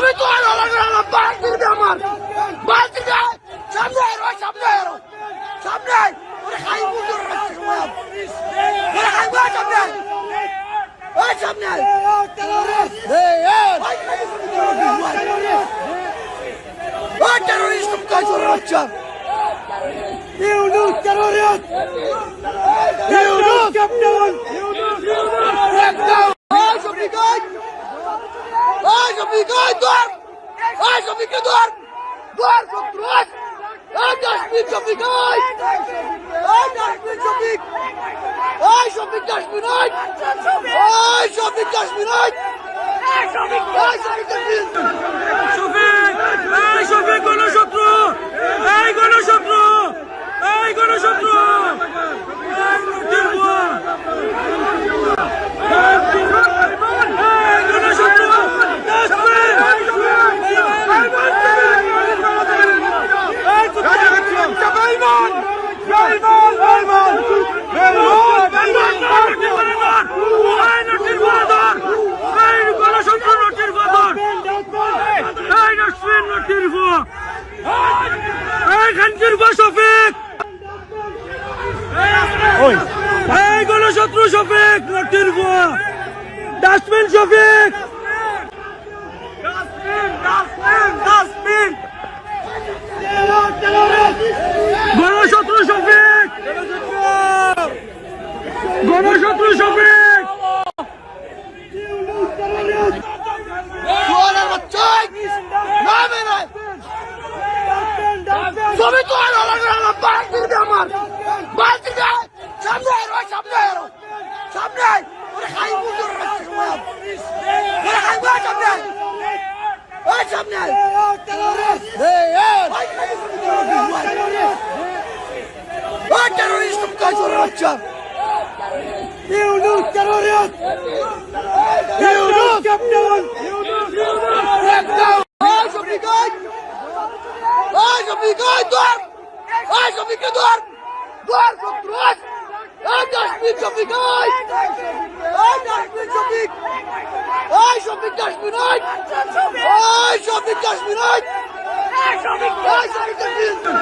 তুমি তো আর আমার আমার বাল দিবে আমার। বাল দিবে। সামনে এরো সামনে এরো সামনে ওরে খাই বুঝতে রাখছি, ওরে খাই বুঝতে সামনে ওই সামনে ওই টেরোরিস্ট তুমি কাজ করে রাখছো ইউ নো টেরোরিস্ট ওই শফিক ওই দর ওই শফিক দর দর শত্রু ওই ওই কাশ্মীর শফিক ওই ওই কাশ্মীর শফিক ওই শফিক কাশ্মীর ওই ওই শফিক কাশ্মীর ওই ওই শফিক কাশ্মীর শফিক এই শফিক গণশত্রু এই গণশত্রু এই গণশত্রু এই লুটের বুয়া। এই গণশত্রু কাশ্মীর। এই কুত্তা। বেঈমান, বেঈমান, বেঈমান। বেঈমান, বেঈমান, লুটের বুয়া ধর। এই লুটের বুয়া ধর। এই গণশত্রু লুটের বুয়া ধর। এই নাসরিন লুটের বুয়া। এই খানকির বুয়া শফিক এই গণশত্রু শফিক লুটের বুয়া ডাস্টবিন শফিক গণশত্রু শফিক গণশত্রু শফিক তো আর আমার বালতি দে সামনে আয় ওই সামনে আয় সামনে আয় ওরে খাই মুজুর রাখছে সময় ওরে খাই ওই সামনে আয় ওই সামনে আয় এই এই ওই টেররিস্ট তুমি কাজ করে বাচ্চা ইউনুস টেররিস্ট ইউনুস ক্যাপ্টেন ওই শফিক ওই ওই শফিক ওই দর ওই শফিক দর দর শত্রু ওই ওই কাশ্মীর শফিক ওই ওই কাশ্মীর শফিক ওই শফিক কাশ্মীর ওই ওই শফিক কাশ্মীর ওই ওই শফিক কাশ্মীর এই শফিক গণশত্রু